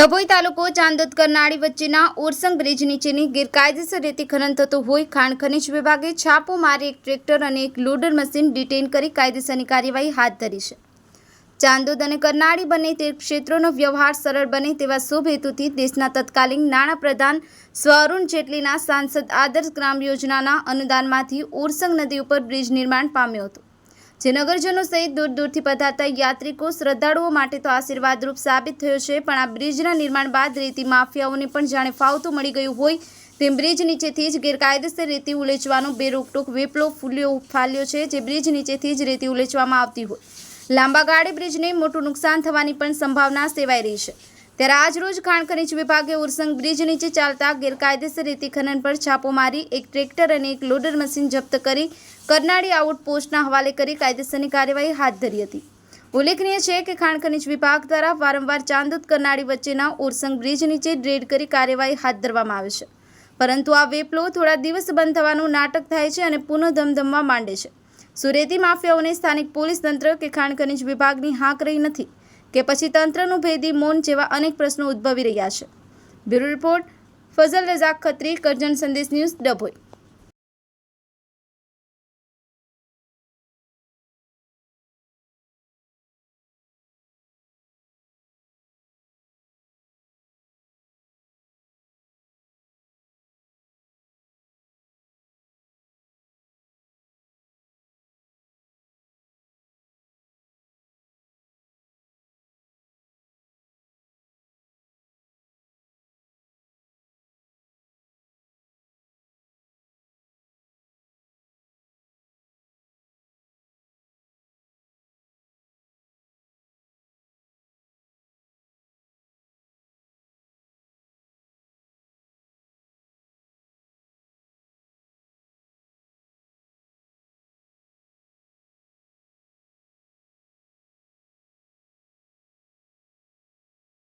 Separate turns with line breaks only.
ડભોઈ તાલુકો ચાંદોદ કરનાળી વચ્ચેના ઓરસંગ બ્રિજ નીચેની ગેરકાયદેસર રીતે ખનન થતું હોય, ખાણ ખનિજ વિભાગે છાપો મારી એક ટ્રેક્ટર અને એક લોડર મશીન ડિટેન કરી કાયદેસરની કાર્યવાહી હાથ ધરી છે. ચાંદોદ અને કરનાળી બંને તે ક્ષેત્રોનો વ્યવહાર સરળ બને તેવા શુભ હેતુથી દેશના તત્કાલીન નાણાપ્રધાન સ્વરૂણ જેટલીના સાંસદ આદર્શ ગ્રામ યોજનાના અનુદાનમાંથી ઓરસંગ નદી ઉપર બ્રિજ નિર્માણ પામ્યો હતો. જે નગરજનો સહિત દૂર દૂરથી પધારતા યાત્રિકો શ્રદ્ધાળુઓ માટે તો આશીર્વાદરૂપ સાબિત થયો છે, પણ આ બ્રિજના નિર્માણ બાદ રેતી માફિયાઓને પણ જાણે ફાવતું મળી ગયું હોય તેમ બ્રિજ નીચેથી જ ગેરકાયદેસર રેતી ઉલેચવાનો બેરોકટોક વેપલો ફૂલ્યો ફાલ્યો છે, જે બ્રિજ નીચેથી જ રેતી ઉલેચવામાં આવતી હોય. લાંબા ગાળે બ્રિજને મોટું નુકસાન થવાની પણ સંભાવના સેવાઈ રહી છે. ત્યારે આજરોજ ખાણ ખનીજ વિભાગે ઉરસંગ બ્રિજ નીચે ચાલતા ગેરકાયદેસર રીતે ખનન પર છાપો મારી એક ટ્રેક્ટર અને એક લોડર મશીન જપ્ત કરી કરનાળી આઉટપોસ્ટના હવાલે કરી કાયદેસરની કાર્યવાહી હાથ ધરી હતી. ઉલ્લેખનીય છે કે ખાણ ખનીજ વિભાગ દ્વારા વારંવાર ચાંદોદ કરનાળી વચ્ચેના ઉરસંગ બ્રિજ નીચે રેડ કરી કાર્યવાહી હાથ ધરવામાં આવે છે. પરંતુ આ વેપલો થોડા દિવસ બંધ થવાનું નાટક થાય છે અને પુનઃ ધમધમવા માંડે છે. સુરેતી માફિયાઓને સ્થાનિક પોલીસ તંત્ર કે ખાણ ખનીજ વિભાગની હાંક રહી નથી. કે પછી તંત્રનું ભેદી મૌન જેવા અનેક પ્રશ્નો ઉદ્ભવી રહ્યા છે. Bureau report Fazal Razak Khatri Karjan Sandesh news Dabhoi.